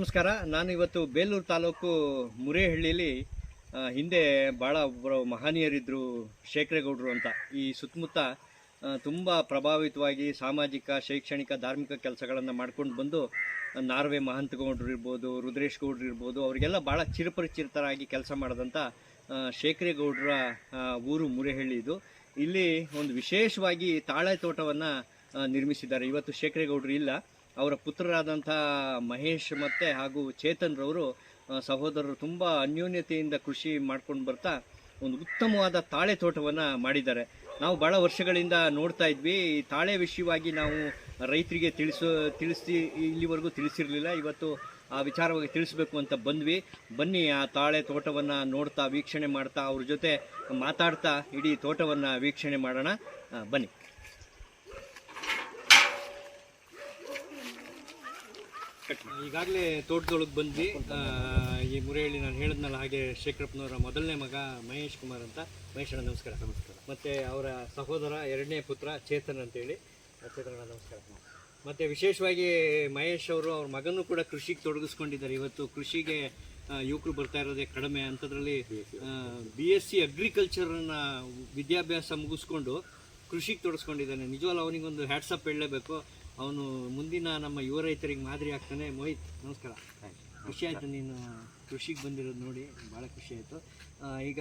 ನಮಸ್ಕಾರ. ನಾನು ಇವತ್ತು ಬೇಲೂರು ತಾಲೂಕು ಮುರೇಹಳ್ಳಿಯಲ್ಲಿ ಹಿಂದೆ ಭಾಳ ಒಬ್ಬರು ಮಹನೀಯರಿದ್ದರು ಶೇಖರೇಗೌಡರು ಅಂತ. ಈ ಸುತ್ತಮುತ್ತ ತುಂಬ ಪ್ರಭಾವಿತವಾಗಿ ಸಾಮಾಜಿಕ, ಶೈಕ್ಷಣಿಕ, ಧಾರ್ಮಿಕ ಕೆಲಸಗಳನ್ನು ಮಾಡ್ಕೊಂಡು ಬಂದು, ನಾರ್ವೆ ಮಹಂತಗೌಡರು ಇರ್ಬೋದು ರುದ್ರೇಶ್ ಗೌಡ್ರು ಇರ್ಬೋದು, ಅವರಿಗೆಲ್ಲ ಭಾಳ ಚಿರಪರಿಚಿತರಾಗಿ ಕೆಲಸ ಮಾಡಿದಂಥ ಶೇಖರೇಗೌಡರ ಊರು ಮುರೇಹಳ್ಳಿ ಇದು. ಇಲ್ಲಿ ಒಂದು ವಿಶೇಷವಾಗಿ ತಾಳೆ ತೋಟವನ್ನು ನಿರ್ಮಿಸಿದ್ದಾರೆ. ಇವತ್ತು ಶೇಖರೇಗೌಡರು ಇಲ್ಲ. ಅವರ ಪುತ್ರರಾದಂಥ ಮಹೇಶ್ ಮತ್ತೆ ಹಾಗೂ ಚೇತನ್ರವರು ಸಹೋದರರು ತುಂಬ ಅನ್ಯೋನ್ಯತೆಯಿಂದ ಕೃಷಿ ಮಾಡ್ಕೊಂಡು ಬರ್ತಾ ಒಂದು ಉತ್ತಮವಾದ ತಾಳೆ ತೋಟವನ್ನು ಮಾಡಿದ್ದಾರೆ. ನಾವು ಭಾಳ ವರ್ಷಗಳಿಂದ ನೋಡ್ತಾ ಇದ್ವಿ. ಈ ತಾಳೆ ವಿಷಯವಾಗಿ ನಾವು ರೈತರಿಗೆ ತಿಳಿಸೋ ತಿಳಿಸಿ ಇಲ್ಲಿವರೆಗೂ ತಿಳಿಸಿರಲಿಲ್ಲ. ಇವತ್ತು ಆ ವಿಚಾರವಾಗಿ ತಿಳಿಸ್ಬೇಕು ಅಂತ ಬಂದ್ವಿ. ಬನ್ನಿ, ಆ ತಾಳೆ ತೋಟವನ್ನು ನೋಡ್ತಾ, ವೀಕ್ಷಣೆ ಮಾಡ್ತಾ, ಅವ್ರ ಜೊತೆ ಮಾತಾಡ್ತಾ ಇಡೀ ತೋಟವನ್ನು ವೀಕ್ಷಣೆ ಮಾಡೋಣ. ಬನ್ನಿ. ಈಗಾಗಲೇ ತೋಟದೊಳಗೆ ಬಂದ್ವಿ. ಈ ಮುರೇಳಿ ನಾನು ಹೇಳಿದ್ನಲ್ಲ ಹಾಗೆ ಶೇಖರಪ್ಪನವರ ಮೊದಲನೇ ಮಗ ಮಹೇಶ್ ಕುಮಾರ್ ಅಂತ. ಮಹೇಶ್ ಅಣ್ಣ ನಮಸ್ಕಾರ. ನಮಸ್ಕಾರ. ಮತ್ತು ಅವರ ಸಹೋದರ ಎರಡನೇ ಪುತ್ರ ಚೇತನ್ ಅಂತೇಳಿ. ಚೇತನ ಅಣ್ಣ ನಮಸ್ಕಾರ. ಮತ್ತು ವಿಶೇಷವಾಗಿ ಮಹೇಶ್ ಅವರು ಅವ್ರ ಮಗನೂ ಕೂಡ ಕೃಷಿಗೆ ತೊಡಗಿಸ್ಕೊಂಡಿದ್ದಾರೆ. ಇವತ್ತು ಕೃಷಿಗೆ ಯುವಕರು ಬರ್ತಾ ಇರೋದೇ ಕಡಿಮೆ ಅಂಥದ್ರಲ್ಲಿ ಬಿ ಎಸ್ ಸಿ ಅಗ್ರಿಕಲ್ಚರನ್ನ ವಿದ್ಯಾಭ್ಯಾಸ ಮುಗಿಸ್ಕೊಂಡು ಕೃಷಿಗೆ ತೊಡಗಿಸ್ಕೊಂಡಿದ್ದಾನೆ. ನಿಜವಲ್ಲ ಅವನಿಗೊಂದು ಹ್ಯಾಟ್ಸಪ್ ಹೇಳಲೇಬೇಕು. ಅವನು ಮುಂದಿನ ನಮ್ಮ ಯುವ ರೈತರಿಗೆ ಮಾದರಿ ಆಗ್ತಾನೆ. ಮೋಹಿತ್ ನಮಸ್ಕಾರ. ಖುಷಿ ಆಯಿತು ನೀನು ಕೃಷಿಗೆ ಬಂದಿರೋದು ನೋಡಿ. ಭಾಳ ಖುಷಿ ಆಯಿತು. ಈಗ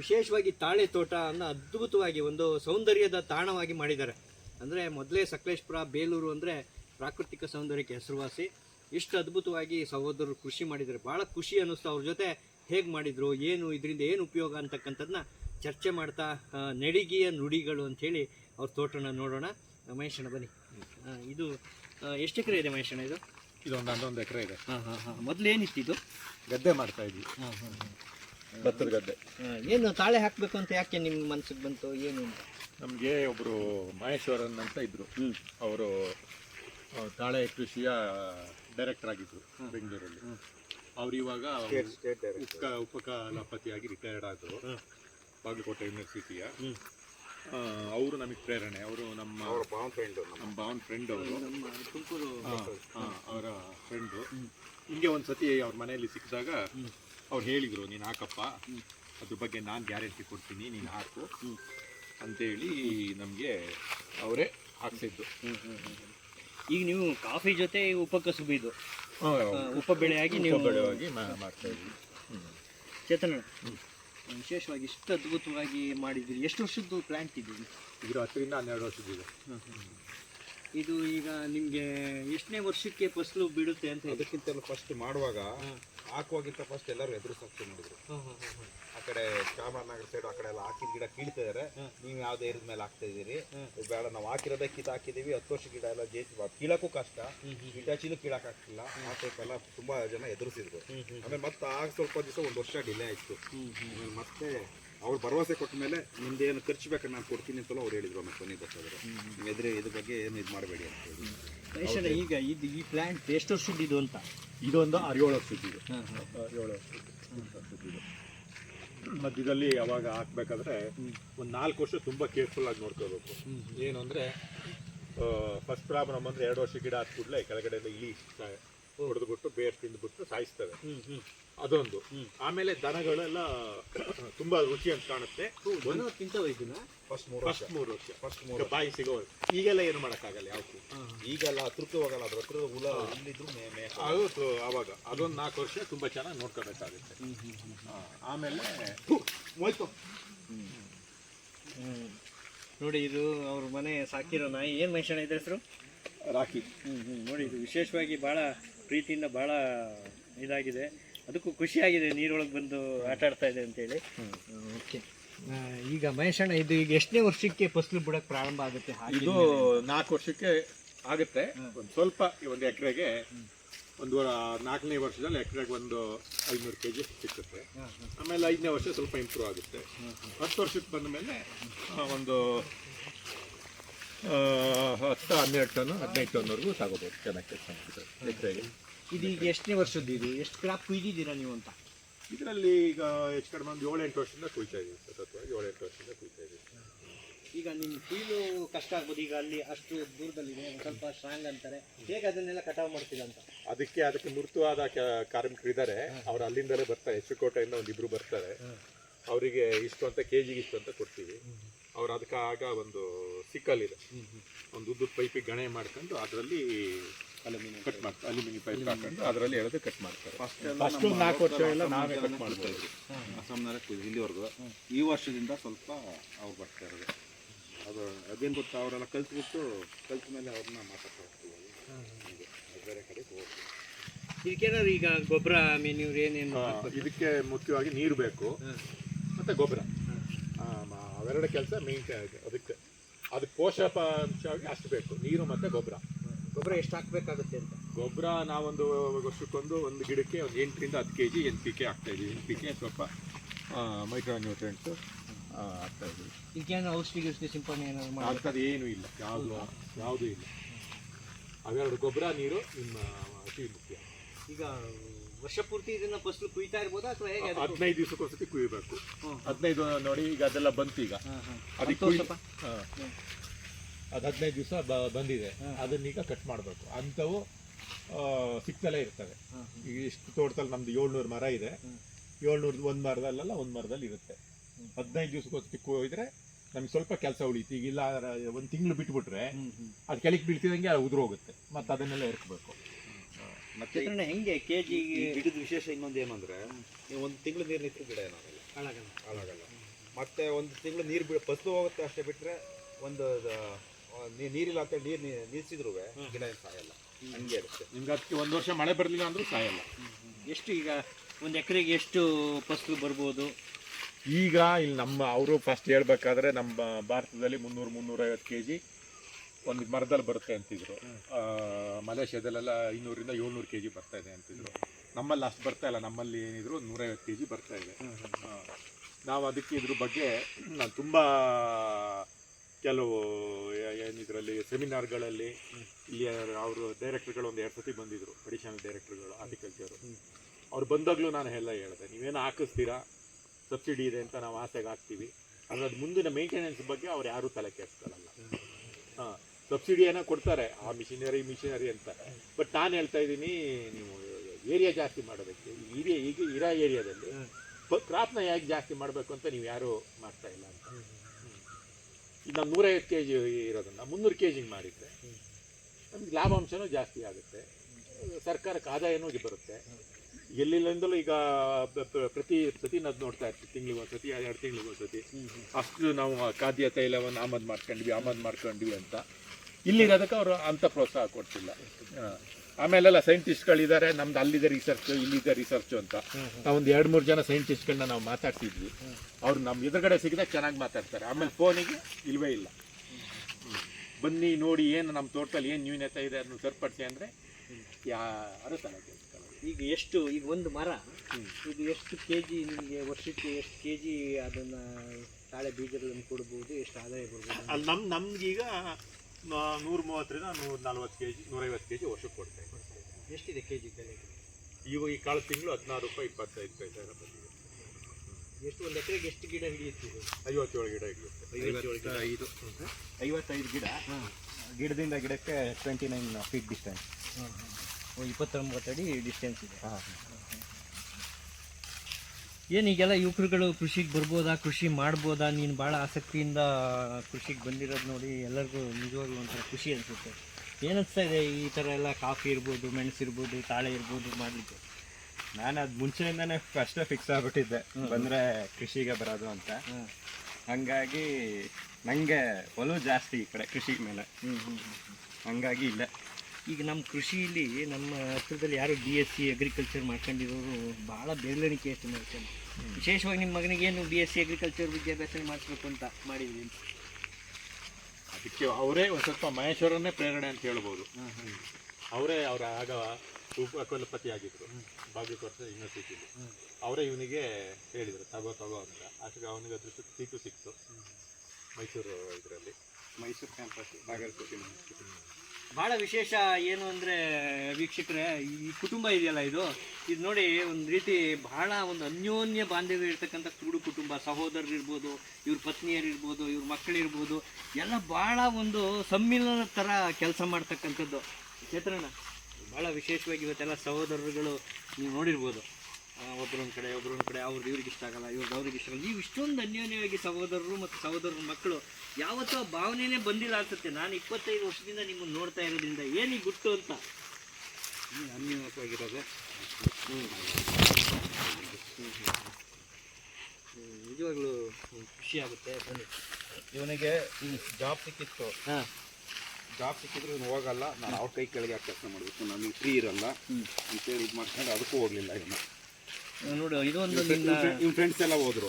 ವಿಶೇಷವಾಗಿ ತಾಳೆ ತೋಟ ಅನ್ನ ಅದ್ಭುತವಾಗಿ ಒಂದು ಸೌಂದರ್ಯದ ತಾಣವಾಗಿ ಮಾಡಿದ್ದಾರೆ. ಅಂದರೆ ಮೊದಲೇ ಸಕಲೇಶ್ಪುರ ಬೇಲೂರು ಅಂದರೆ ಪ್ರಾಕೃತಿಕ ಸೌಂದರ್ಯಕ್ಕೆ ಹೆಸರುವಾಸಿ. ಇಷ್ಟು ಅದ್ಭುತವಾಗಿ ಸಹೋದರರು ಕೃಷಿ ಮಾಡಿದ್ದಾರೆ. ಭಾಳ ಖುಷಿ ಅನ್ನಿಸ್ತು. ಅವ್ರ ಜೊತೆ ಹೇಗೆ ಮಾಡಿದರು ಏನು ಇದರಿಂದ ಏನು ಉಪಯೋಗ ಅಂತಕ್ಕಂಥದ್ದನ್ನ ಚರ್ಚೆ ಮಾಡ್ತಾ ನಡಿಗೆಯ ನುಡಿಗಳು ಅಂಥೇಳಿ ಅವ್ರ ತೋಟನ ನೋಡೋಣ. ಮಹೇಶಣ್ಣ ಬನ್ನಿ. ಇದು ಎಷ್ಟು ಎಕರೆ ಇದೆ ಮಹೇಶಣ್ಣ ಇದು? ಇದೊಂದು ಹನ್ನೊಂದು ಎಕರೆ ಇದೆ. ಹಾಂ ಹಾಂ ಹಾಂ. ಮೊದಲು ಏನಿತ್ತು ಇದು? ಗದ್ದೆ ಮಾಡ್ತಾ ಇದ್ವಿ. ಹಾಂ ಹಾಂ ಭತ್ತದ ಗದ್ದೆ. ಏನು ತಾಳೆ ಹಾಕಬೇಕು ಅಂತ ಯಾಕೆ ನಿಮ್ಮ ಮನಸ್ಸಿಗೆ ಬಂತು? ಏನು? ನಮಗೆ ಒಬ್ಬರು ಮಹೇಶ್ವರನ್ ಅಂತ ಇದ್ದರು ಹ್ಞೂ ಅವರು ತಾಳೆ ಕೃಷಿಯ ಡೈರೆಕ್ಟರ್ ಆಗಿದ್ದರು ಬೆಂಗಳೂರಲ್ಲಿ. ಅವ್ರು ಇವಾಗ ಉಪ ಉಪಕಲಾಪತಿಯಾಗಿ ರಿಟೈರ್ಡ್ ಆದರು. ಬಾಗಲಕೋಟೆ ಯೂನಿವರ್ಸಿಟಿಯ ಹ್ಞೂ ಅವರು ನಮಗೆ ಪ್ರೇರಣೆ. ಅವರು ನಮ್ಮ ನಮ್ಮ ಬಾವನ್ ಫ್ರೆಂಡ್ ಅವರು. ಅವರ ಫ್ರೆಂಡು. ಹಿಂಗೆ ಒಂದು ಸತಿ ಅವ್ರ ಮನೆಯಲ್ಲಿ ಸಿಕ್ಕಿದಾಗ ಅವ್ರು ಹೇಳಿದರು ನೀನು ಹಾಕಪ್ಪ. ಅದ್ರ ಬಗ್ಗೆ ನಾನು ಗ್ಯಾರಂಟಿ ಕೊಡ್ತೀನಿ ನೀನು ಹಾಕು. ಅಂತೇಳಿ ನಮಗೆ ಅವರೇ ಹಾಕ್ಸಿದ್ದು. ಈಗ ನೀವು ಕಾಫಿ ಜೊತೆ ಉಪಕಸುಬಿದು ಉಪ ಬೆಳೆಯಾಗಿ ನೀವು ಬೆಳೆಯಾಗಿ ಮಾಡ್ತಾ ಇದ್ದೀವಿ ಚೇತನ ವಿಶೇಷವಾಗಿ ಇಷ್ಟು ಅದ್ಭುತವಾಗಿ ಮಾಡಿದ್ದೀರಿ. ಎಷ್ಟು ವರ್ಷದ್ದು ಪ್ಲಾಂಟ್ ಇದು? ಇದ್ರ ಹತ್ತರಿಂದ ಹನ್ನೆರಡು ವರ್ಷದಿದೆ ಇದು ಈಗ ನಿಮಗೆ ಎಷ್ಟನೇ ವರ್ಷಕ್ಕೆ ಫಸಲು ಬಿಡುತ್ತೆ ಅಂತ ಅದಕ್ಕಿಂತ ಫಸ್ಟ್ ಮಾಡುವಾಗ ಹಾಕುವಾಗಿಂತ ಫಸ್ಟ್ ಎಲ್ಲರೂ ಎದುರು ಸಾಕ್ಷಿ ಮಾಡಿದ್ರು ಕಡೆ ಚಾಮರಾಜನಗರ ಸೈಡ್ ಆ ಕಡೆ ಎಲ್ಲ ಹಾಕಿದ ಗಿಡ ಕೀಳ್ತಿದ್ದಾರೆ ನೀವು ಯಾವ್ದು ಏರಿದ ಮೇಲೆ ಹಾಕ್ತಾ ಇದೀರಿ ಬೇಡ ನಾವು ಹಾಕಿರೋದೇ ಹಾಕಿದೀವಿ. ಹತ್ತು ವರ್ಷ ಗಿಡ ಎಲ್ಲ ಜೇಸಿ ಕೀಳಕ್ಕೂ ಕಷ್ಟ. ಹಿಟಾಚಿನೂ ಕೀಳಕ್ ಆಗ್ತಿಲ್ಲ. ಆ ಟೈಪ್ ಎಲ್ಲ ತುಂಬಾ ಜನ ಎದುರಿಸಿದ್ರು. ಆಮೇಲೆ ಮತ್ತೆ ಆಗ ಸ್ವಲ್ಪ ದಿವಸ ಒಂದು ವರ್ಷ ಡಿಲೇ ಆಯ್ತು. ಮತ್ತೆ ಅವ್ರು ಭರವಸೆ ಕೊಟ್ಟ ಮೇಲೆ ನಿಮ್ದೇನು ಖರ್ಚು ಬೇಕಾದ್ರೆ ನಾನು ಕೊಡ್ತೀನಿ ಅಂತಲೂ ಅವ್ರು ಹೇಳಿದ್ರು ಆಮೇಲೆ ಕೊನೆ ಬರ್ತಾಯಿದ್ರು ನೀವು ಎದುರು ಇದ್ರ ಬಗ್ಗೆ ಏನು ಇದು ಮಾಡಬೇಡಿ ಅಂತ ಹೇಳಿ. ಈಗ ಇದು ಈ ಪ್ಲಾಂಟ್ ಎಷ್ಟು ವರ್ಷದ್ದು ಇದು ಅಂತ? ಇದೊಂದು ಆರು ಏಳು ವರ್ಷದಿದೆ ಏಳು ವರ್ಷದ್ದು ಮಧ್ಯದಲ್ಲಿ ಯಾವಾಗ ಹಾಕ್ಬೇಕಾದ್ರೆ ಒಂದು ನಾಲ್ಕು ವರ್ಷ ತುಂಬ ಕೇರ್ಫುಲ್ ಆಗಿ ನೋಡ್ಕೋಬೇಕು. ಏನು ಅಂದರೆ ಫಸ್ಟ್ ಪ್ರಾಬ್ಲಮ್ ಅಂದರೆ ಎರಡು ವರ್ಷ ಗಿಡ ಹಾಕ್ಬಿಡ್ಲೆ ಕೆಳಗಡೆ ಇಲಿ ಹೊಡೆದ್ಬಿಟ್ಟು ಬೇರ್ ತಿಂದ್ಬಿಟ್ಟು ಸಾಯಿಸ್ತವೆ. ಅದೊಂದು. ಆಮೇಲೆ ದನಗಳೆಲ್ಲ ತುಂಬಾ ರುಚಿ ಅಂತ ಕಾಣುತ್ತೆ. ಫಸ್ಟ್ ಮೂರು ವರ್ಷ. ಫಸ್ಟ್ ಮೂರು ವರ್ಷ. ಫಸ್ಟ್ ಈಗ ಮೂರು ಬಾಯಿ ಸಿಗೋ ಈಗೆಲ್ಲ ಏನು ಮಾಡೋಕ್ಕಾಗಲ್ಲ ಯಾವತ್ತು. ಈಗೆಲ್ಲ ಹತ್ರಕ್ಕೆ ಹೋಗಲ್ಲ ಅದ್ರ ಹತ್ರ ಹುಳ ಇಲ್ಲಿದ್ರು ಮೇ ಮೇ ಅದು ತು- ಅವಾಗ. ಅದೊಂದು ನಾಲ್ಕು ವರ್ಷ ತುಂಬಾ ಚೆನ್ನಾಗಿ ನೋಡ್ಕೋಬೇಕಾಗುತ್ತೆ. ಹಾ, ಆಮೇಲೆ ಹೋಯ್ತು. ನೋಡಿ ಇದು ಅವ್ರ ಮನೆ ಸಾಕಿರೋ ನಾಯಿ. ಏನು ಮಹೇಶಣ್ಣ ಇದೆ ಹೆಸರು? ರಾಖಿ. ಹ್ಮ್ ಹ್ಮ್. ನೋಡಿ ಇದು ವಿಶೇಷವಾಗಿ ಭಾಳ ಪ್ರೀತಿಯಿಂದ ಭಾಳ ಇದಾಗಿದೆ. ಅದಕ್ಕೂ ಖುಷಿಯಾಗಿದೆ ನೀರೊಳಗೆ ಬಂದು ಆಟ ಆಡ್ತಾ ಇದೆ ಅಂತೇಳಿ. ಓಕೆ. ಈಗ ಮಹೇಶಣ್ಣ ಇದು ಈಗ ಎಷ್ಟನೇ ವರ್ಷಕ್ಕೆ ಫಸಲು ಬಿಡಕ್ಕೆ ಪ್ರಾರಂಭ ಆಗುತ್ತೆ? ಇದು ನಾಲ್ಕು ವರ್ಷಕ್ಕೆ ಆಗುತ್ತೆ. ಒಂದು ಸ್ವಲ್ಪ ಒಂದು ಎಕರೆಗೆ ಒಂದು ನಾಲ್ಕನೇ ವರ್ಷದಲ್ಲಿ ಎಕರೆಗೆ ಒಂದು ಐನೂರು ಕೆ ಜಿ ಸಿಕ್ಕುತ್ತೆ. ಆಮೇಲೆ ಐದನೇ ವರ್ಷ ಸ್ವಲ್ಪ ಇಂಪ್ರೂವ್ ಆಗುತ್ತೆ. ಹತ್ತು ವರ್ಷಕ್ಕೆ ಬಂದ ಮೇಲೆ ಒಂದು ಹತ್ತು ಹನ್ನೆರಡು ಟನ್ನು ಹದಿನೈದು ಟನ್ವರೆಗೂ ತಗೋಬೋದು ಚೆನ್ನಾಗಿ ಕೆಲಸ ಎಕರೆಗೆ ಇದು ಈಗ ಎಷ್ಟನೇ ವರ್ಷದ್ದು ಇದು? ಎಷ್ಟು ಕ್ರಾಪ್ ಕುಯ್ದಿದ್ದೀರಾ ನೀವು ಅಂತ? ಇದರಲ್ಲಿ ಈಗ ಹೆಚ್ಚು ಕಡಿಮೆ ಒಂದು ಏಳೆಂಟು ವರ್ಷದಿಂದ ಕುಯ್ತಾ ಇದ್ದೀವಿ ಸತತವಾಗಿ ಏಳೆಂಟು ವರ್ಷದಿಂದ ಕುಯ್ತಾ ಇದ್ದೀವಿ ಈಗ ನಿಮ್ಮ ಕುಯ್ಲು ಕಷ್ಟ ಆಗ್ಬೋದು. ಈಗ ಅಲ್ಲಿ ಅಷ್ಟು ದೂರದಲ್ಲಿದೆ ಒಂದು ಸ್ವಲ್ಪ ಸ್ಟ್ರಾಂಗ್ ಅಂತಾರೆ. ಹೇಗೆ ಅದನ್ನೆಲ್ಲ ಕಟಾವು ಮಾಡ್ತೀರಾ ಅಂತ? ಅದಕ್ಕೆ ಅದಕ್ಕೆ ಮೃತುವಾದ ಕಾರ್ಮಿಕರಿದ್ದಾರೆ ಕಾರ್ಮಿಕರು ಇದ್ದಾರೆ. ಅವ್ರು ಅಲ್ಲಿಂದಲೇ ಬರ್ತಾರೆ. ಕೋಟೆಯಿಂದ ಒಂದಿಬ್ರು ಬರ್ತಾರೆ. ಅವರಿಗೆ ಇಷ್ಟು ಅಂತ ಕೆ ಜಿಗೆ ಇಷ್ಟು ಅಂತ ಕೊಡ್ತೀವಿ. ಅವ್ರು ಅದಕ್ಕೆ ಆಗ ಒಂದು ಸಿಕ್ಕಲ್ ಇದೆ ಒಂದು ಉದ್ದು ಪೈಪಿಗೆ ಗಣೆ ಮಾಡ್ಕೊಂಡು ಅದರಲ್ಲಿ ಅಲ್ಯೂಮಿನಿಯಂ ಕಟ್ ಮಾಡ್ತಾರೆ. ಅಲ್ಯೂಮಿನಿಯಂ ಪೈಪ್ ಹಾಕೊಂಡು ಅದರಲ್ಲಿ ಎಳೆದು ಕಟ್ ಮಾಡ್ತಾರೆ. ಫಸ್ಟ್ ನಾಲ್ಕು ವರ್ಷ ಎಲ್ಲ ನಾವೇ ಕಟ್ ಮಾಡ್ತಾ ಇದ್ವಿ ಅಸ್ಸಾಂನಲ್ಲೇ ಇಲ್ಲಿವರೆಗೂ ಈ ವರ್ಷದಿಂದ ಸ್ವಲ್ಪ ಅವ್ರು ಬರ್ತಾ ಇರೋದು. ಅದು ಅದೇನು ಗೊತ್ತಾ? ಅವರೆಲ್ಲ ಕಲ್ತ್ಬಿಟ್ಟು ಕಲ್ತ ಮೇಲೆ ಅವ್ರನ್ನ ಮಾತಾಡ್ತಾ ಬೇರೆ ಕಡೆ ಹೋಗ್ತೀವಿ ಇದಕ್ಕೇನಾದ್ರು ಈಗ ಗೊಬ್ಬರ ಮೆನ್ಯೂರ್ ಏನೇನು ಇದಕ್ಕೆ ಮುಖ್ಯವಾಗಿ ನೀರು ಬೇಕು. ಮತ್ತೆ ಗೊಬ್ಬರ. ಅವೆರಡು ಕೆಲಸ ಮೇನ್ ಅದಕ್ಕೆ. ಅದಕ್ಕೆ ಪೋಷಕಾಂಶವಾಗಿ ಅಷ್ಟು ಬೇಕು. ನೀರು ಮತ್ತು ಗೊಬ್ಬರ ಗೊಬ್ಬರ ಎಷ್ಟು ಹಾಕ್ಬೇಕಾಗುತ್ತೆ ಅಂತ? ಗೊಬ್ಬರ ನಾವೊಂದು ವರ್ಷಕ್ಕೊಂದು ಒಂದು ಗಿಡಕ್ಕೆ ಒಂದು ಎಂಟರಿಂದ ಹತ್ತು K G N P K ಹಾಕ್ತಾಯಿದ್ದೀವಿ N P K ಸ್ವಲ್ಪ ಮೈಕ್ರೋ ನ್ಯೂಟ್ರೆಂಟ್ಸು ಈಗ ಏನು ಔಷಧಿ ಗಿಷಧಿ ಸಿಂಪಡಣೆ ಏನಾದ್ರು ಅಂಥದ್ದು ಏನೂ ಇಲ್ಲ. ಯಾವುದು ಯಾವುದೂ ಇಲ್ಲ. ಅವೆರಡು ಗೊಬ್ಬರ ನೀರು ನಿಮ್ಮ ಅತಿ ಮುಖ್ಯ. ಈಗ ವರ್ಷ ಪೂರ್ತಿ ಇದನ್ನ ಫಸಲು ಕುಯ್ತಾ ಇರ್ಬೋದಾ ಅಥವಾ ಹೇಗೆ ಅದು? ಹದಿನೈದು ದಿವಸಕ್ಕೊಂದ್ಸತಿ ಕುಯ್ಬೇಕು ಹ್ಮ್. ಹದಿನೈದು ನೋಡಿ ಈಗ ಅದೆಲ್ಲ ಬಂತು ಈಗ. ಹಾ, ಹಾ. ಅದಕ್ಕೆ ಅದು ಕುಯ್- ಸ್ವಲ್ಪ ಹಾ. ಅದು ಹದಿನೈದು ದಿವಸ ಬಂದಿದೆ. ಅದನ್ನೀಗ ಕಟ್ ಮಾಡಬೇಕು. ಅಂಥವು ಆ, ಸಿಗ್ತಲೇ ಇರ್ತವೆ. ಹಾ, ಈಗ ಇಷ್ಟು ತೋಟದಲ್ಲಿ ನಮ್ದು ಏಳ್ನೂರು ಮರ ಇದೆ. ಏಳ್ನೂರು ಒಂದು ಮರದಲ್ಲೆಲ್ಲ ಒಂದು ಮರದಲ್ಲಿ ಇರುತ್ತೆ. ಹದಿನೈದು ದಿವಸಕ್ಕೊಂದ್ಸತಿ ಕುಯ್ದ್ರೆ ನಮ್ಗೆ ಸ್ವಲ್ಪ ಕೆಲಸ ಉಳಿತು ಈಗ ಇಲ್ಲ ಒಂದು ತಿಂಗಳು ಬಿಟ್ಬಿಟ್ರೆ ಹ್ಮ್, ಹ್ಮ್. ಅದು ಕೆಳಗೆ ಬೀಳ್ತಿದಂಗೆ ಅದು ಉದುರೋಗುತ್ತೆ. ಮತ್ತೆ ಅದನ್ನೆಲ್ಲ ಎರ್ಕಬೇಕು. ಮತ್ತೆ ಚಿತ್ರಣ ಹೆಂಗೆ? ಈ ಕೆಜಿಗೆ ಗಿಡದ ವಿಶೇಷ ಇನ್ನೊಂದು ಏನಂದ್ರೆ ನೀವು ಒಂದು ತಿಂಗಳು ನೀರು ನಿಂತು ಗಿಡ ಏನಾಗಲ್ಲ ಹಾಳಾಗಲ್ಲ. ಹಾಳಾಗಲ್ಲ. ಮತ್ತೆ ಒಂದು ತಿಂಗಳು ನೀರು ಬಿಡ ಫಸಲು ಹೋಗುತ್ತೆ ಅಷ್ಟೇ ಬಿಟ್ಟರೆ ಒಂದು ನೀರಿಲ್ಲ ಅಂತ ನೀರು ನಿಲ್ಸಿದ್ರು ಗಿಡ ಏನ್ ಸಾಯಲ್ಲ. ಹಂಗೆ ಇರುತ್ತೆ. ನಿಮ್ಗೆ ಅದಕ್ಕೆ ಒಂದು ವರ್ಷ ಮಳೆ ಬರಲಿಲ್ಲ ಅಂದ್ರೂ ಸಾಯಲ್ಲ. ಎಷ್ಟು ಈಗ ಒಂದು ಎಕರೆಗೆ ಎಷ್ಟು ಫಸಲು ಬರ್ಬೋದು? ಈಗ ಇಲ್ಲಿ ನಮ್ಮ ಅವರು ಫಸ್ಟ್ ಹೇಳ್ಬೇಕಾದ್ರೆ ನಮ್ಮ ಭಾರತದಲ್ಲಿ ಮುನ್ನೂರು ಮುನ್ನೂರೈವತ್ತು ಕೆ ಜಿ ಒಂದು ಮರದಲ್ಲಿ ಬರುತ್ತೆ ಅಂತಿದ್ರು. ಮಲೇಷ್ಯಾದಲ್ಲೆಲ್ಲ ಇನ್ನೂರಿಂದ ಏಳ್ನೂರು ಕೆ ಜಿ ಬರ್ತಾ ಇದೆ ಅಂತಿದ್ರು. ನಮ್ಮಲ್ಲಿ ಅಷ್ಟು ಬರ್ತಾ ಇಲ್ಲ. ನಮ್ಮಲ್ಲಿ ಏನಿದ್ರು ನೂರೈವತ್ತು ಕೆ ಜಿ ಬರ್ತಾ ಇದೆ. ನಾವು ಅದಕ್ಕೆ ಇದ್ರ ಬಗ್ಗೆ ನಾನು ತುಂಬ ಕೆಲವು ಏನಿದ್ರಲ್ಲಿ ಸೆಮಿನಾರ್ಗಳಲ್ಲಿ ಇಲ್ಲಿ ಅವರು ಡೈರೆಕ್ಟರ್ಗಳು ಒಂದು ಎರಡು ಸತಿ ಬಂದಿದ್ರು ಅಡಿಷನಲ್ ಡೈರೆಕ್ಟರ್ಗಳು ಹಾರ್ಟಿಕಲ್ಚರ್. ಅವ್ರು ಬಂದಾಗಲೂ ನಾನು ಎಲ್ಲ ಹೇಳಿದೆ ನೀವೇನು ಹಾಕಿಸ್ತೀರಾ? ಸಬ್ಸಿಡಿ ಇದೆ ಅಂತ ನಾವು ಆಸೆಗೆ ಹಾಕ್ತೀವಿ. ಅದರ ಅದು ಮುಂದಿನ ಮೇಂಟೆನೆನ್ಸ್ ಬಗ್ಗೆ ಅವ್ರು ಯಾರೂ ತಲೆ ಕೆಡಿಸ್ಕೊಳ್ಳಲ್ಲ ಹಾಂ. ಸಬ್ಸಿಡಿ ಏನೋ ಕೊಡ್ತಾರೆ ಆ ಮಿಷಿನರಿ ಮಿಷಿನರಿ ಅಂತ ಬಟ್ ನಾನು ಹೇಳ್ತಾ ಇದ್ದೀನಿ ನೀವು ಏರಿಯಾ ಜಾಸ್ತಿ ಮಾಡೋದಕ್ಕೆ ಏರಿಯಾ ಈಗ ಇರೋ ಏರಿಯಾದಲ್ಲಿ ಕ್ರಾಪ್ನ ಹೇಗೆ ಜಾಸ್ತಿ ಮಾಡಬೇಕು ಅಂತ ನೀವು ಯಾರೂ ಮಾಡ್ತಾ ಇಲ್ಲ ಅಂತ. ಈಗ ನಾವು ನೂರೈವತ್ತು ಕೆ ಜಿ ಇರೋದನ್ನ ಮುನ್ನೂರು ಕೆ ಜಿಗೆ ಮಾಡಿದ್ರೆ ನಮ್ಗೆ ಲಾಭಾಂಶನೂ ಜಾಸ್ತಿ ಆಗುತ್ತೆ. ಸರ್ಕಾರಕ್ಕೆ ಆದಾಯನೂ ಬರುತ್ತೆ. ಎಲ್ಲಿಲ್ಲಂದಲೂ ಈಗ ಪ್ರ- ಪ್ರ- ಪ್ರತಿ ಪ್ರತಿ ನಾವು ನೋಡ್ತಾ ಇರ್ತೀವಿ. ತಿಂಗಳಿಗೆ ಒಂದ್ಸತಿ ಎರಡು ತಿಂಗಳಿಗೆ ಒಂದ್ಸತಿ. ಅಷ್ಟು ನಾವು ಖಾದ್ಯ ತೈಲವನ್ನು ಆಮದು ಮಾಡ್ಕೊಂಡ್ವಿ ಆಮದು ಮಾಡ್ಕೊಂಡ್ವಿ ಅಂತ. ಇಲ್ಲಿರೋದಕ್ಕೆ ಅವರು ಅಂಥ ಪ್ರೋತ್ಸಾಹ ಕೊಡ್ತಿಲ್ಲ. ಆಮೇಲೆಲ್ಲ ಸೈಂಟಿಸ್ಟ್ಗಳಿದ್ದಾರೆ ನಮ್ದು ಅಲ್ಲಿದೆ ರಿಸರ್ಚ್ ಇಲ್ಲಿದೆ ರಿಸರ್ಚ್ ಅಂತ. ನಾವೊಂದು ಎರಡು ಮೂರು ಜನ ಸೈಂಟಿಸ್ಟ್ಗಳನ್ನ ನಾವು ಮಾತಾಡ್ತಿದ್ವಿ. ಅವ್ರು ನಮ್ಮ ಎದುರುಗಡೆ ಸಿಗದಾಗ ಚೆನ್ನಾಗಿ ಮಾತಾಡ್ತಾರೆ. ಆಮೇಲೆ ಫೋನಿಗೆ ಇಲ್ವೇ ಇಲ್ಲ. ಬನ್ನಿ ನೋಡಿ ಏನು ನಮ್ಮ ತೋಟದಲ್ಲಿ ಏನು ನ್ಯೂನತೆ ಇದೆ ಅದನ್ನು ಸರಿಪಡಿಸಿ ಅಂದರೆ ಯಾರು ತಲೆ ಈಗ ಎಷ್ಟು ಈಗ ಒಂದು ಮರ ಇದು ಎಷ್ಟು ಕೆ ಜಿ ನಿಮಗೆ ವರ್ಷಕ್ಕೆ ಎಷ್ಟು ಕೆ ಜಿ ಅದನ್ನು ತಾಳೆ ಬೀಜಗಳನ್ನು ಕೊಡ್ಬೋದು ಎಷ್ಟು ಆದಾಯ ಬರ್ಬೋದು ಅಲ್ಲಿ ನಮ್ಮ ನಮ್ಗೀಗ ನೂರ ಮೂವತ್ತರಿಂದ ನೂರ ನಲ್ವತ್ತು ಕೆ ಜಿ ನೂರೈವತ್ತು ಕೆ ಜಿ ವರ್ಷಕ್ಕೆ ಕೊಡ್ತಾ ಇದ್ದೀವಿ ಎಷ್ಟಿದೆ ಕೆ ಜಿ ಬೆಲೆ? ಇವಾಗ ಈ ಕಾಳು ತಿಂಗಳು ಹದಿನಾರು ರೂಪಾಯಿ ಇಪ್ಪತ್ತೈದು ಪೈಸೆ ಸಾವಿರ ಬಂದಿದೆ. ಎಷ್ಟು ಒಂದು ಎಕರೆಗೆ ಎಷ್ಟು ಗಿಡ ಹಿಡಿಯುತ್ತೆ ಇದು ಐವತ್ತೇಳು ಗಿಡ ಇರುತ್ತೆ ಐದು ಐವತ್ತೈದು ಗಿಡ? ಗಿಡದಿಂದ ಗಿಡಕ್ಕೆ ಟ್ವೆಂಟಿ ನೈನ್ ಫೀಟ್ ಡಿಸ್ಟೆನ್ಸ್ ಇಪ್ಪತ್ತೊಂಬತ್ತು ಅಡಿ ಡಿಸ್ಟೆನ್ಸ್ ಇದೆ. ಏನು ಈಗೆಲ್ಲ ಯುವಕರುಗಳು ಕೃಷಿಗೆ ಬರ್ಬೋದಾ ಕೃಷಿ ಮಾಡ್ಬೋದಾ? ನೀನು ಭಾಳ ಆಸಕ್ತಿಯಿಂದ ಕೃಷಿಗೆ ಬಂದಿರೋದು ನೋಡಿ ಎಲ್ಲರಿಗೂ ನಿಜವಾಗ್ಲೂ ಒಂಥರ ಖುಷಿ ಅನಿಸುತ್ತೆ. ಏನಿಸ್ತಾ ಇದೆ ಈ ಥರ ಎಲ್ಲ ಕಾಫಿ ಇರ್ಬೋದು ಮೆಣಸು ಇರ್ಬೋದು ತಾಳೆ ಇರ್ಬೋದು ಮಾಡಲಿಕ್ಕೆ? ನಾನು ಅದು ಮುಂಚೆಯಿಂದನೇ ಫಸ್ಟ್ ಫಿಕ್ಸ್ ಆಗಿಬಿಟ್ಟಿದ್ದೆ. ಬಂದರೆ ಕೃಷಿಗೆ ಬರೋದು ಅಂತ. ಹಂಗಾಗಿ ನನಗೆ ಒಲವು ಜಾಸ್ತಿ ಈ ಕಡೆ ಕೃಷಿ ಮೇಲೆ. ಹಂಗಾಗಿ ಇಲ್ಲೇ. ಈಗ ನಮ್ಮ ಕೃಷಿಯಲ್ಲಿ ನಮ್ಮ ಹತ್ರದಲ್ಲಿ ಯಾರು ಬಿ ಎಸ್ ಸಿ ಅಗ್ರಿಕಲ್ಚರ್ ಮಾಡ್ಕೊಂಡಿರೋರು ಭಾಳ ಬೆರಳಿಕೆ ಎಷ್ಟು ಮಾಡ್ಕೊಂಡು ವಿಶೇಷವಾಗಿ ನಿಮ್ಮ ಮಗನಿಗೆ ಏನು ಬಿ ಎಸ್ ಸಿ ಅಗ್ರಿಕಲ್ಚರ್ ವಿದ್ಯಾಭ್ಯಾಸ ಮಾಡಿಸ್ಬೇಕು ಅಂತ ಮಾಡಿದ್ವಿ ಅದಕ್ಕೆ ಅವರೇ ಒಂದು ಸ್ವಲ್ಪ ಮಹೇಶ್ವರನ್ನೇ ಪ್ರೇರಣೆ ಅಂತ ಹೇಳ್ಬೋದು. ಅವರೇ ಅವರ ಆಗ ಉಪಕುಲಪತಿ ಆಗಿದ್ರು. ಭಾಗ್ಯಕೋರ್ಸ ಯೂನಿವರ್ಸಿಟಿಲಿ ಅವರೇ ಇವನಿಗೆ ಹೇಳಿದರು ತಗೋ ತಗೋ ಅಂತ. ಅಷ್ಟಕ್ಕೆ ಅವನಿಗೆ ಅದ್ರ ಸೀಟು ಸಿಕ್ತು. ಮೈಸೂರು ಇದರಲ್ಲಿ. ಮೈಸೂರು ಕ್ಯಾಂಪಸ್ ಬಾಗಲಕೋಟೆ ಭಾಳ ವಿಶೇಷ ಏನು ಅಂದರೆ ವೀಕ್ಷಕರೇ, ಈ ಕುಟುಂಬ ಇದೆಯಲ್ಲ ಇದು? ಇದು ನೋಡಿ, ಒಂದು ರೀತಿ ಬಹಳ ಒಂದು ಅನ್ಯೋನ್ಯ ಬಾಂಧವ್ಯ ಇರ್ತಕ್ಕಂಥ ತುಡು ಕುಟುಂಬ. ಸಹೋದರರು ಇರ್ಬೋದು, ಇವ್ರ ಪತ್ನಿಯರು ಇರ್ಬೋದು, ಇವ್ರ ಮಕ್ಕಳಿರ್ಬೋದು ಎಲ್ಲ ಭಾಳ ಒಂದು ಸಮ್ಮಿಲನ ಥರ ಕೆಲಸ ಮಾಡ್ತಕ್ಕಂಥದ್ದು. ಚೇತನಣ್ಣ ಭಾಳ ವಿಶೇಷವಾಗಿ ಇವತ್ತೆಲ್ಲ ಸಹೋದರರುಗಳು ನೀವು ನೋಡಿರ್ಬೋದು. ಒಬ್ಬರೊಂದು ಕಡೆ ಒಬ್ಬರೊಂದು ಕಡೆ ಅವ್ರದ್ದು ಇವ್ರಿಗೆ ಇಷ್ಟ ಆಗಲ್ಲ ಇವ್ರದ್ದು ಅವ್ರಿಗೆ ಇಷ್ಟ ಆಗಲ್ಲ. ನೀವು ಇಷ್ಟೊಂದು ಅನ್ಯೋನ್ಯವಾಗಿ ಸಹೋದರರು ಮತ್ತು ಸಹೋದರರ ಮಕ್ಕಳು ಯಾವತ್ತೂ ಆ ಭಾವನೆನೇ ಬಂದಿಲ್ಲ ಅನ್ಸುತ್ತೆ. ನಾನು ಇಪ್ಪತ್ತೈದು ವರ್ಷದಿಂದ ನಿಮ್ಮನ್ನು ನೋಡ್ತಾ ಇರೋದ್ರಿಂದ ಏನು ಈ ಗುಟ್ಟು ಅಂತ? ಅನ್ಯೋನ್ಯವಾಗಿರೋದು? ನಿಜವಾಗ್ಲೂ ಖುಷಿ ಆಗುತ್ತೆ. ಬನ್ನಿ. ಇವನಿಗೆ ಜಾಬ್ ಸಿಕ್ಕಿತ್ತು. ಹಾಂ. ಜಾಬ್ ಸಿಕ್ಕಿದ್ರೆ ಇವನು ಹೋಗಲ್ಲ. ನಾನು ಅವ್ರ ಕೈ ಕೆಳಗೆ ಕೆಲಸ ಮಾಡಬೇಕು? ನಾನು ಫ್ರೀ ಇರಲ್ಲ. ಅಂತೇಳಿ ಇದು ಮಾಡ್ಕೊಂಡು ಅದಕ್ಕೂ ಹೋಗಲಿಲ್ಲ ಇವನು. ನೋಡು ಇದೊಂದು ನಿನ್ನ ನಿಮ್ಮ ಫ್ರೆಂಡ್ಸ್ ಎಲ್ಲ ಹೋದ್ರು.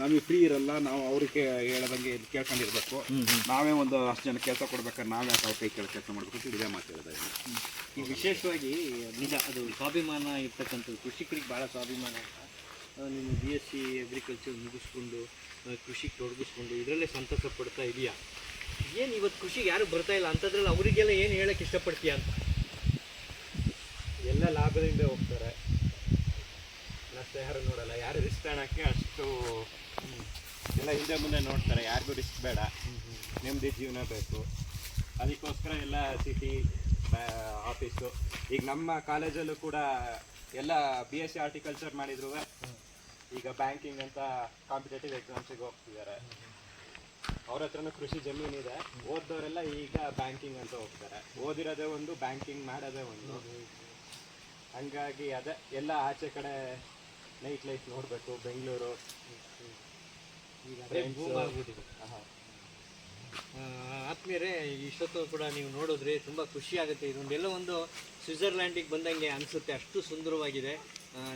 ನಮಗೆ ಫ್ರೀ ಇರಲ್ಲ ನಾವು ಅವ್ರಿಗೆ ಹೇಳದಂಗೆ ಇದು ಕೇಳ್ಕೊಂಡಿರ್ಬೇಕು. ನಾವೇ ಒಂದು ಅಷ್ಟು ಜನ ಕೆಲಸ ಕೊಡ್ಬೇಕಾದ್ರೆ ನಾವೇ ಅವ್ರ ಕೈ ಕೆಳಗೆ ಕೆಲಸ ಮಾಡಬೇಕು ಇದೇ ಮಾತು ಹೇಳಿದೆ. ಈ ವಿಶೇಷವಾಗಿ ನಿಜ ಅದು ಸ್ವಾಭಿಮಾನ ಇರ್ತಕ್ಕಂಥದ್ದು. ಕೃಷಿಕರಿಗೆ ಭಾಳ ಸ್ವಾಭಿಮಾನ ಅಂತ. ನಿಮ್ಮ ನೀನು ಬಿ ಎಸ್ ಸಿ ಅಗ್ರಿಕಲ್ಚರ್ ಮುಗಿಸ್ಕೊಂಡು ಕೃಷಿ ಕೃಷಿಗೆ ತೊಡಗಿಸ್ಕೊಂಡು ಇದರಲ್ಲೇ ಸಂತಸ ಪಡ್ತಾ ಇದೆಯಾ? ಏನು ಇವತ್ತು ಕೃಷಿಗೆ ಯಾರು ಬರ್ತಾ ಇಲ್ಲ? ಅಂಥದ್ರಲ್ಲಿ ಅವರಿಗೆಲ್ಲ ಏನು ಹೇಳಕ್ಕೆ ಇಷ್ಟಪಡ್ತೀಯ ಅಂತ? ಎಲ್ಲ ಲಾಭದಿಂದ ಹೋಗ್ತಾರೆ. ನಷ್ಟ ಯಾರು ನೋಡಲ್ಲ, ಯಾರು ರಿಸ್ಕ್ ತಗೊಳಕ್ಕೆ ಅಷ್ಟು ಎಲ್ಲ ಹಿಂದೆ ಮುಂದೆ ನೋಡ್ತಾರೆ, ಯಾರಿಗೂ ರಿಸ್ಕ್ ಬೇಡ. ನೆಮ್ಮದಿ ಜೀವನ ಬೇಕು. ಅದಕ್ಕೋಸ್ಕರ ಎಲ್ಲ ಸಿಟಿ ಆಫೀಸು ಈಗ ನಮ್ಮ ಕಾಲೇಜಲ್ಲೂ ಕೂಡ ಎಲ್ಲ ಬಿ ಎಸ್ ಸಿ ಆರ್ಟಿಕಲ್ಚರ್ ಮಾಡಿದ್ರು. ಈಗ ಬ್ಯಾಂಕಿಂಗ್ ಅಂತ ಕಾಂಪಿಟೇಟಿವ್ ಎಕ್ಸಾಮ್ಸಿಗೆ ಹೋಗ್ತಿದ್ದಾರೆ. ಅವ್ರ ಹತ್ರನೂ ಕೃಷಿ ಜಮೀನಿದೆ ಓದ್ದವರೆಲ್ಲ ಈಗ ಬ್ಯಾಂಕಿಂಗ್ ಅಂತ ಹೋಗ್ತಾರೆ. ಓದಿರೋದೇ ಒಂದು ಬ್ಯಾಂಕಿಂಗ್ ಮಾಡೋದೇ ಒಂದು. ಹಂಗಾಗಿ ಅದೇ ಎಲ್ಲ ಆಚೆ ಕಡೆ ನೈಟ್ ಲೈಫ್ ನೋಡಬೇಕು ಬೆಂಗಳೂರು. ಈಗ ಆಗ್ಬಿಟ್ಟಿದೆ. ಆತ್ಮೀಯರೇ ಇಷ್ಟೊತ್ತು ಕೂಡ ನೀವು ನೋಡಿದ್ರೆ ತುಂಬ ಖುಷಿ ಆಗುತ್ತೆ. ಇದೊಂದೆಲ್ಲ ಒಂದು ಸ್ವಿಟ್ಜರ್ಲ್ಯಾಂಡಿಗೆ ಬಂದಂಗೆ ಅನಿಸುತ್ತೆ. ಅಷ್ಟು ಸುಂದರವಾಗಿದೆ.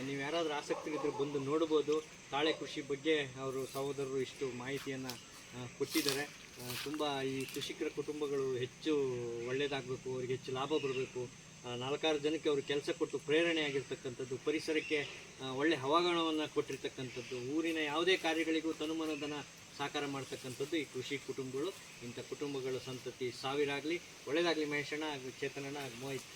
ನೀವು ಯಾರಾದರೂ ಆಸಕ್ತಿ ಇದ್ದರೆ ಬಂದು ನೋಡ್ಬೋದು. ತಾಳೆ ಕೃಷಿ ಬಗ್ಗೆ ಅವರು ಸಹೋದರರು ಇಷ್ಟು ಮಾಹಿತಿಯನ್ನು ಕೊಟ್ಟಿದ್ದಾರೆ. ತುಂಬ ಈ ಕೃಷಿಕರ ಕುಟುಂಬಗಳು ಹೆಚ್ಚು ಒಳ್ಳೆಯದಾಗಬೇಕು ಅವರಿಗೆ ಹೆಚ್ಚು ಲಾಭ ಬರಬೇಕು. ನಾಲ್ಕಾರು ಜನಕ್ಕೆ ಅವರು ಕೆಲಸ ಕೊಟ್ಟು ಪ್ರೇರಣೆ ಆಗಿರ್ತಕ್ಕಂಥದ್ದು ಪರಿಸರಕ್ಕೆ ಒಳ್ಳೆ ಹವಾಗುಣವನ್ನು ಕೊಟ್ಟಿರ್ತಕ್ಕಂಥದ್ದು, ಊರಿನ ಯಾವುದೇ ಕಾರ್ಯಗಳಿಗೂ ತನುಮನದನ ಸಾಕಾರ ಮಾಡ್ತಕ್ಕಂಥದ್ದು ಈ ಕೃಷಿ ಕುಟುಂಬಗಳು. ಇಂಥ ಕುಟುಂಬಗಳ ಸಂತತಿ ಸಾವಿರಾಗಲಿ ಒಳ್ಳೆಯದಾಗಲಿ ಮಹೇಶಣ್ಣ ಹಾಗೂ ಚೇತನಣ್ಣ ಹಾಗೂ ಮೋಹಿತ್.